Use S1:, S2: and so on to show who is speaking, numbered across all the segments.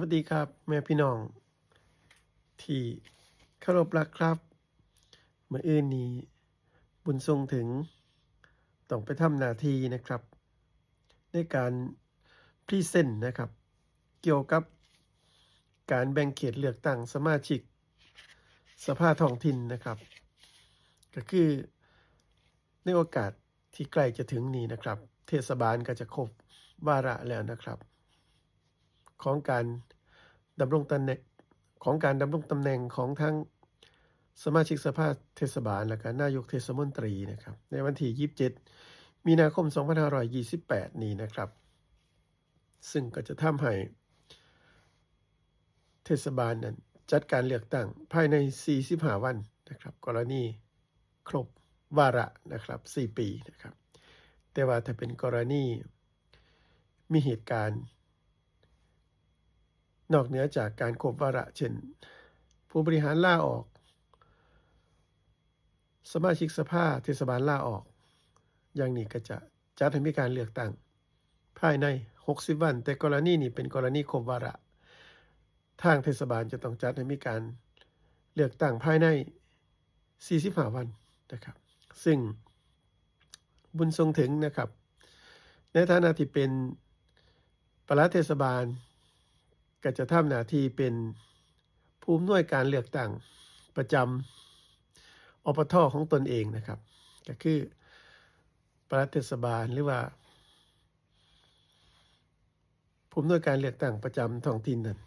S1: วัสดีครับแม่พี่น้อง ที่เคารพรักครับเมื่ออื่นนี้ บุญทรงถึงต้องไปทำหน้าที่นะครับ ในการพรีเซนต์นะครับ เกี่ยวกับการแบ่งเขตเลือกตั้งสมาชิก สภาท้องถิ่นนะครับ ก็คือในโอกาสที่ใกล้จะถึงนี้นะครับ เทศบาลก็จะครบวาระแล้วนะครับ ของการดำรงตำแหน่งของการดำรงตำแหน่งของทั้งสมาชิกสภาเทศบาลและก็นายกเทศมนตรีนะครับในวันที่ 27 มีนาคม 2528 นี้นะครับ ซึ่งก็จะทำให้เทศบาลนั้นจัดการเลือกตั้งภายใน 45 วันนะครับ กรณีครบวาระนะครับ 4 ปีนะครับ แต่ว่าถ้าเป็นกรณีมีเหตุการณ์ นอกเหนือจากการครบวาระเช่น ผู้บริหารล่าออก สมาชิกสภาเทศบาลล่าออก อย่างนี้ก็จะจัดให้มีการเลือกตั้ง ภายใน 60 วัน แต่กรณีนี้เป็นกรณีครบวาระ ทางเทศบาลจะต้องจัดให้มีการเลือกตั้งภายใน 45 วันนะครับ ซึ่งบุญทรงถึงนะครับ ในฐานะที่เป็นประลัดเทศบาล ก็จะทำหน้าที่เป็นผู้อำนวยการเลือกตั้งประจำอปทอของตนเองนะครับ ก็คือปลัดเทศบาลหรือว่า ผู้อำนวยการเลือกตั้งประจำท้องถิ่นนั้น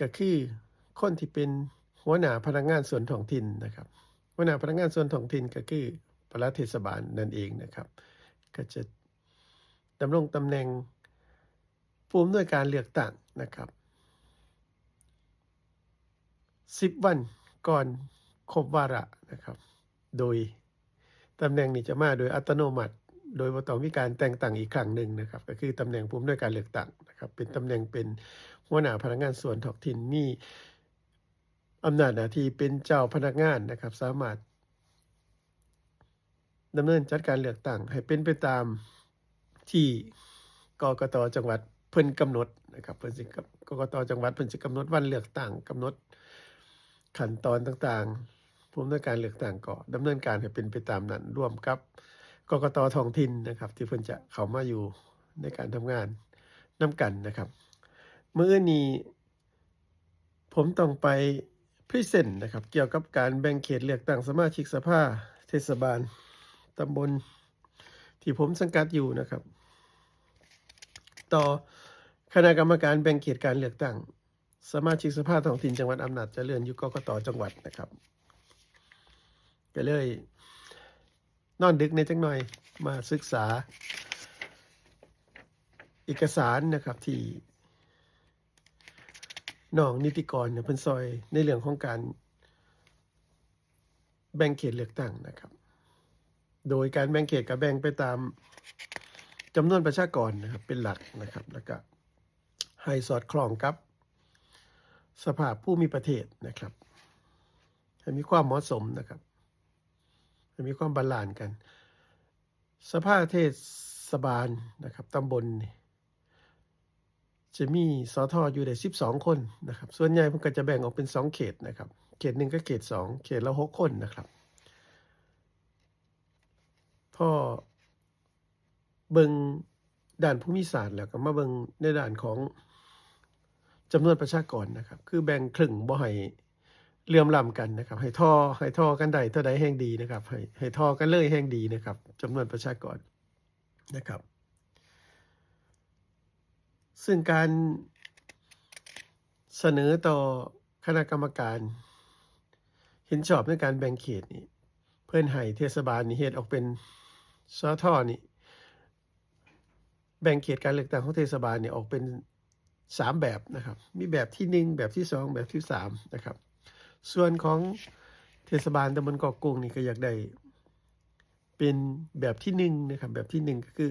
S1: ก็คือคนที่เป็นหัวหน้าพนักงานส่วนท้องถิ่นนะครับ หัวหน้าพนักงานส่วนท้องถิ่นก็คือปลัดเทศบาลนั่นเองนะครับ ก็จะดำรงตำแหน่ง ผู้อำนวยการเลือกตั้งนะครับ10วันก่อนครบวาระนะครับ โดยตำแหน่งนี้จะมาโดยอัตโนมัติ โดยบ่ต้องมีการแต่งตั้งอีกครั้งหนึ่งนะครับ ก็คือตำแหน่งผู้อำนวยการเลือกตั้งนะครับ เป็นตำแหน่งเป็นหัวหน้าพนักงานส่วนท้องถิ่นมีอำนาจหน้าที่เป็นเจ้าพนักงานนะครับ สามารถดำเนินจัดการเลือกตั้งให้เป็นไปตามที่กกตจังหวัด เพิ่นกำหนดนะครับเพิ่นสิกับกกตจังหวัดเพิ่นสิกำหนดวันเลือกตั้งกำหนดขั้นตอนต่างๆผู้อำนวยการเลือกตั้งก็ดำเนินการให้เป็นไปตามนั้นร่วมกับกกตท้องถิ่นนะครับ ที่เพิ่นจะเข้ามาอยู่ในการทำงานนํกันนะครับเมื้อนี้ผมต้องไปพรีเซนต์นะครับ เกี่ยวกับการแบ่งเขตเลือกตั้งสมาชิกสภาเทศบาลตำบลที่ผมสังกัดอยู่นะครับ ต่อ คณะกรรมการแบ่งเขตการเลือกตั้ง สมาชิกสภาท้องถิ่นจังหวัดอำนาจเจริญอยู่กกตจังหวัดนะครับ ก็เลย นอนดึกในจังหน่อยมาศึกษา เอกสารนะครับที่น้องนิติกรเนี่ยเพิ่นซอยในเรื่องของการแบ่งเขตเลือกตั้งนะครับ โดยการแบ่งเขตก็แบ่งไปตามจำนวนประชากรนะครับเป็นหลักนะครับแล้วก็ ให้สอดคล้องกับ สภาพผู้มีประเทศนะครับให้มีความเหมาะสมนะครับให้มีความบาลานซ์กัน สภาเทศบาลนะครับตำบลจะมีสอทออยู่ได้12 คนนะครับ ส่วนใหญ่มันก็จะแบ่งออกเป็น 2 เขตนะครับ เขตหนึ่งก็เขต 2 เขตละ6คนนะครับพอเบิงด่านภูมิศาสตร์แล้วก็มาเบิงในด่านของ จำนวนประชากรนะครับ คือแบ่งครึ่งบ่ให้เลื่อมล้ำกันนะครับ ให้ท่อให้ท่อกันได้เท่าใดแห่งดีนะครับ ให้ให้ท่อกันเลยแห่งดีนะครับจำนวนประชากรนะครับ ซึ่งการเสนอต่อคณะกรรมการ เห็นชอบในการแบ่งเขตนี่เพื่อนให้เทศบาลนี่เฮ็ดออกเป็นสอทอนี่แบ่งเขตการเลือกตั้งของเทศบาลเนี่ยออกเป็น สามแบบนะครับ มีแบบที่หนึ่งแบบที่สองแบบที่สามนะครับ ส่วนของเทศบาลตำบลเกาะกงนี่ก็อยากได้เป็นแบบที่หนึ่งนะครับแบบที่หนึ่งก็คือ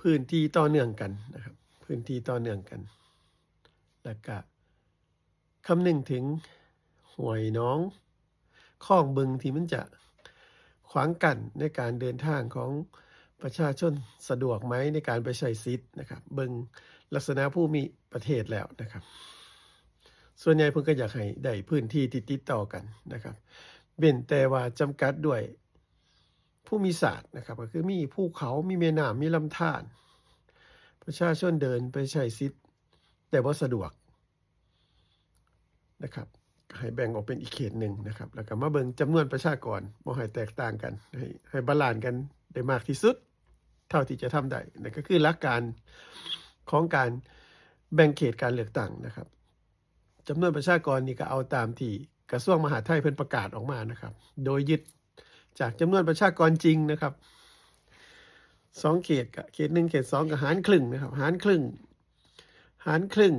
S1: พื้นที่ต่อเนื่องกันนะครับ พื้นที่ต่อเนื่องกัน แล้วก็คำหนึ่งถึงห่วยน้องคลองบึงที่มันจะขวางกันในการเดินทางของประชาชนสะดวกไหมในการไปใช้สิทธิ์นะครับ เบิง ลักษณะผู้มีประเทศแล้วนะครับ ส่วนใหญ่เพิ่นก็อยากให้ได้พื้นที่ที่ติดต่อกันนะครับเว้นแต่ว่าจำกัดด้วยผู้มีศาสตร์นะครับ ก็คือมีภูเขามีแม่น้ำมีลำธารประชาชนเดินไปใช้สิทธิ์แต่บ่สะดวกนะครับให้แบ่งออกเป็นอีกเขตหนึ่งนะครับ แล้วก็มาเบิ่งจำนวนประชากรบ่ให้แตกต่างกัน ให้ให้บาลานซ์กันได้มากที่สุด เท่าที่จะทำได้นั่นก็คือหลักการ ของการแบ่งเขตการเลือกตั้งนะครับจำนวนประชากรนี่ก็เอาตามที่กระทรวงมหาดไทยเพิ่นประกาศออกมานะครับ โดยยึดจากจำนวนประชากรจริงนะครับสองเขตกับเขตหนึ่งเขตสองกับหารครึ่งนะครับหารครึ่ง หารครึ่ง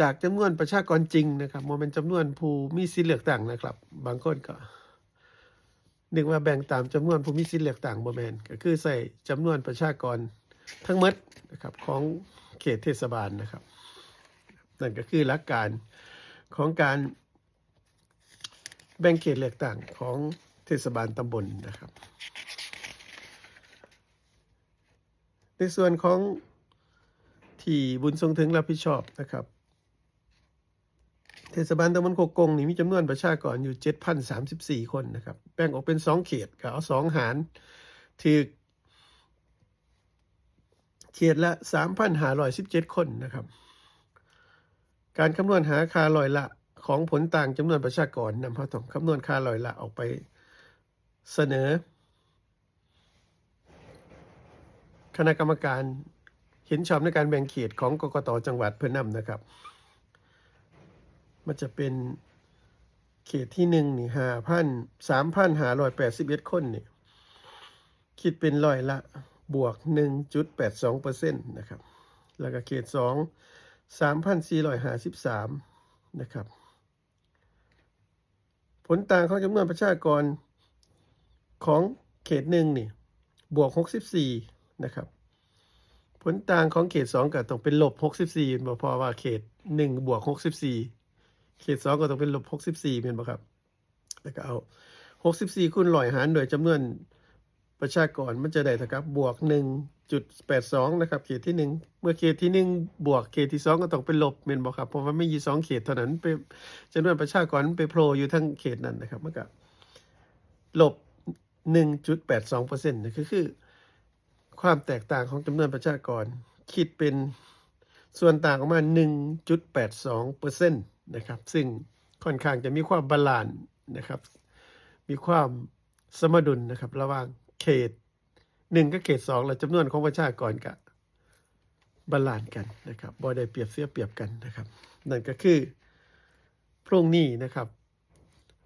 S1: จากจำนวนประชากรจริงนะครับโมเป็นจำนวนผู้มีสิทธิเลือกตั้งนะครับ บางคนก็ นึกว่าแบ่งตามจำนวนผู้มีสิทธิเลือกตั้งบ่แมนก็คือใส่จำนวนประชากรทั้งหมดนะครับของเขตเทศบาลนะครับนั่นก็คือหลักการของการแบ่งเขตเลือกตั้งของเทศบาลตำบลนะครับ ในส่วนของที่บุญทรงถึงรับผิดชอบนะครับ เทศบาลตำบลโคกงนี่มีจำนวนประชากรอยู่ 7,034 คนนะครับ แบ่งออกเป็น 2 เขตก็เอา2หารถือเขตละ 3,517 คนนะครับ การคำนวณหาค่าลอยละของผลต่างจำนวนประชากรนำเข้าต้องคำนวณค่าลอยละออกไปเสนอ คณะกรรมการเห็นชอบในการแบ่งเขตของกกตจังหวัดเพื่อนำนะครับ มันจะเป็นเขตที่หนึ่งนี่ห้าพันสามพันหาร้อยแปดสิบเอ็ดคนนี่คิดเป็นร้อยละบวกหนึ่งจุดแปดสองเปอร์เซ็นต์นะครับ แล้วก็เขตสองสามพันสี่ร้อยห้าสิบสามนะครับ ผลต่างของจำนวนประชากรของเขตหนึ่งนี่บวกหกสิบสี่นะครับ ผลต่างของเขตสองก็ต้องเป็นลบหกสิบสี่บ่เพราะว่าเขตหนึ่งบวกหกสิบสี่ เขตสองก็ต้องเป็นลบหกสิบสี่เป็นบ่ครับ แล้วก็เอาหกสิบสี่คูณร้อยหารโดยจำนวนประชากรมันจะได้เท่ากับบวกหนึ่งจุดแปดสองนะครับ เขตที่หนึ่งเมื่อเขตที่หนึ่งบวกเขตที่สองก็ต้องเป็นลบเป็นบ่ครับ เพราะว่าไม่มีสองเขตเท่านั้นไปจำนวนประชากรไปโผล่อยู่ทั้งเขตนั้นนะครับมันก็ลบหนึ่งจุดแปดสองเปอร์เซ็นต์นี่คือ ความแตกต่างของจำนวนประชากรคิดเป็นส่วนต่างออกมา 1.82เปอร์เซ็นต์ นะครับ ซึ่งค่อนข้างจะมีความบาลานซ์นะครับ มีความสมดุลนะครับ ระหว่างเขต1กับเขต2และจำนวนของประชากรกับบาลานซ์กันนะครับบ่ได้เปรียบเสียเปรียบกันนะครับ นั่นก็คือพรุ่งนี้นะครับ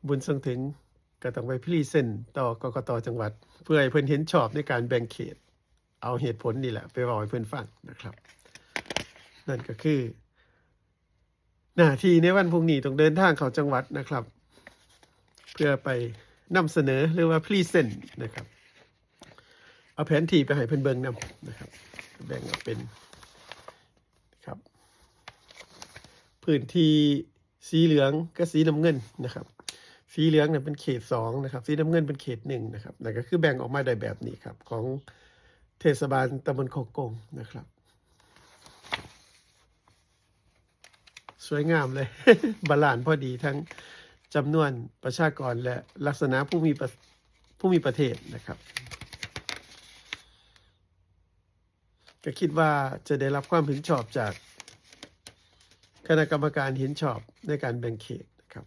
S1: บุญทรงถึงก็ต้องไปพรีเซนต์ต่อกกตจังหวัด เพื่อให้เพิ่นเห็นชอบในการแบ่งเขต เอาเหตุผลนี่แหละ ไปบอกให้เพื่อนฟังนะครับ นั่นก็คือ หน้าที่ในวันพรุ่งนี้ต้องเดินทางเข้าจังหวัดนะครับ เพื่อไปนำเสนอหรือว่าพรีเซนต์นะครับ เอาแผนที่ไปให้เพื่อนเบิงนำนะครับ แบ่งออกเป็นครับ พื้นที่สีเหลืองกับสีน้ำเงินนะครับ สีเหลืองเนี่ยเป็นเขตสองนะครับ สีน้ำเงินเป็นเขตหนึ่งนะครับนั่นก็คือแบ่งออกมาได้แบบนี้ครับ ของเทศบาลตำบลโคกงนะครับ สวยงามเลย บาลานพอดีทั้งจำนวนประชากรและลักษณะผู้มีผู้มีประเทศนะครับก็คิดว่าจะได้รับความเห็นชอบจากคณะกรรมการเห็นชอบในการแบ่งเขตนะครับ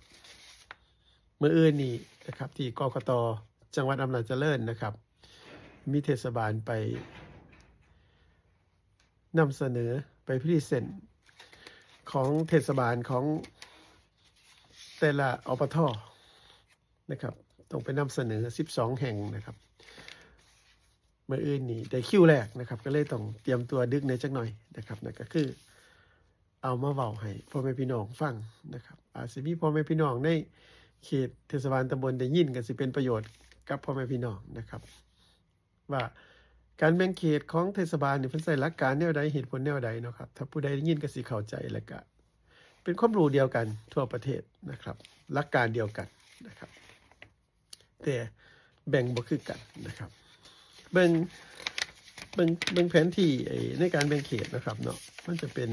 S1: เมื่ออื่นนี้นะครับที่กกตจังหวัดอำนาจเจริญนะครับ มีเทศบาลไปนำเสนอไปพรีเซนต์ ของเทศบาลของแต่ละอปทนะครับต้องไปนำเสนอ 12 แห่งนะครับ เมื่ออื่นนี้ได้คิวแรกนะครับ ก็เลยต้องเตรียมตัวดึกในจักหน่อยนะครับนั่นก็คือเอามาเว้าให้พ่อแม่พี่น้องฟังนะครับ อาจสิมีพ่อแม่พี่น้องในเขตเทศบาลตำบลได้ยินก็สิเป็นประโยชน์กับพ่อแม่พี่น้องนะครับ ว่า การแบ่งเขตของเทศบาลเนี่ยเพิ่นใส่หลักการแนวใดเหตุผลแนวใดเนาะครับถ้าผู้ใดได้ยินก็สิเข้าใจแล้วก็เป็นความรู้เดียวกันทั่วประเทศนะครับ หลักการเดียวกันนะครับ แต่แบ่งบ่คือกันนะครับเบิ่งเบิ่งเบิ่งแผนที่ไอ้ในการแบ่งเขตนะครับเนาะมันจะเป็น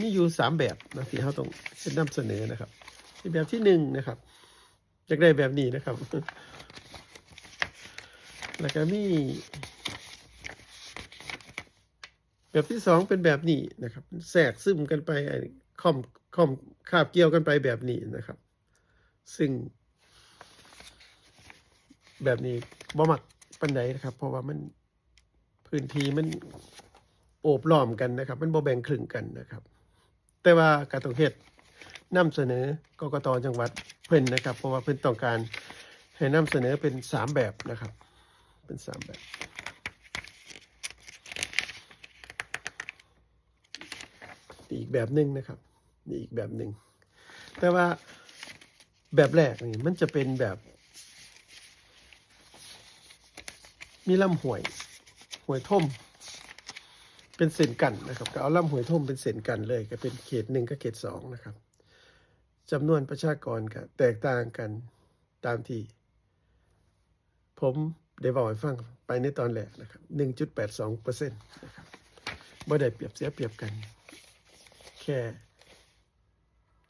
S1: มีอยู่สามแบบนะที่เขาต้องจะนำเสนอนะครับแบบที่หนึ่งนะครับอยากได้แบบนี้นะครับ แล้วก็มีแบบที่สองเป็นแบบนี้นะครับแทรกซึมกันไปคอมคอมคาบเกี่ยวกันไปแบบนี้นะครับ ซึ่ง แบบนี้บ่มักปันใดนะครับ เพราะว่ามันพื้นที่มันโอบล้อมกันนะครับ มันบ่แบ่งครึ่งกันนะครับ แต่ว่าการต้องเฮ็ดนำเสนอกกตจังหวัดเพิ่นนะครับ เพราะว่าเพิ่นต้องการให้นำเสนอเป็นสามแบบนะครับ เป็นสามแบบ อีกแบบหนึ่งนะครับนี่อีกแบบหนึ่ง แต่ว่าแบบแรกนี่มันจะเป็นแบบ มีลำหวยหวยท่ม เป็นเส้นกันนะครับ ก็เอาลำหวยท่มเป็นเส้นกันเลย ก็เป็นเขตหนึ่งกับเขตสองนะครับจำนวนประชากรก็แตกต่างกันตามที่ ผม ได้บอกให้ฟังไปในตอนแรกนะครับหนึ่งจุดแปดสองเปอร์เซ็นต์นะครับบ่ได้เปรียบเสียเปรียบกัน แค่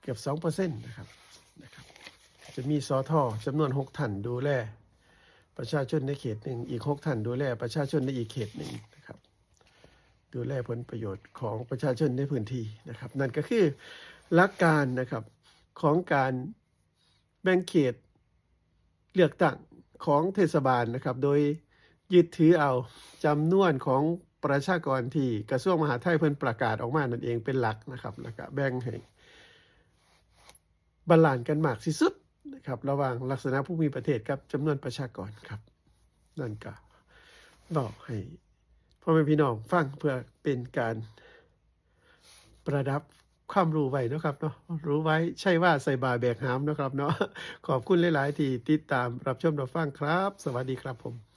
S1: เกือบสองเปอร์เซ็นต์นะครับนะครับ จะมีสอทอจำนวนหกท่านดูแล ประชาชนในเขตหนึ่งอีกหกท่านดูแล ประชาชนในอีกเขตหนึ่งนะครับ ดูแลผลประโยชน์ของประชาชนในพื้นที่นะครับ นั่นก็คือหลักการนะครับของการแบ่งเขตเลือกตั้ง ของเทศบาลนะครับ โดยยึดถือเอาจำนวนของประชากรที่กระทรวงมหาดไทยเพิ่นประกาศออกมานั่นเองเป็นหลักนะครับแล้วก็แบ่งให้บาลานซ์กันมากที่สุดนะครับระหว่างลักษณะภูมิประเทศกับจำนวนประชากรครับ นั่นก็บอกให้พ่อแม่พี่น้องฟังเพื่อเป็นการประดับ ความรู้ไว้เนาะครับเนาะรู้ไว้ใช่ว่าใส่บาแบกหามเนาะครับเนาะขอบคุณหลาย ๆ ที่ติดตามรับชมรับฟังครับ สวัสดีครับผม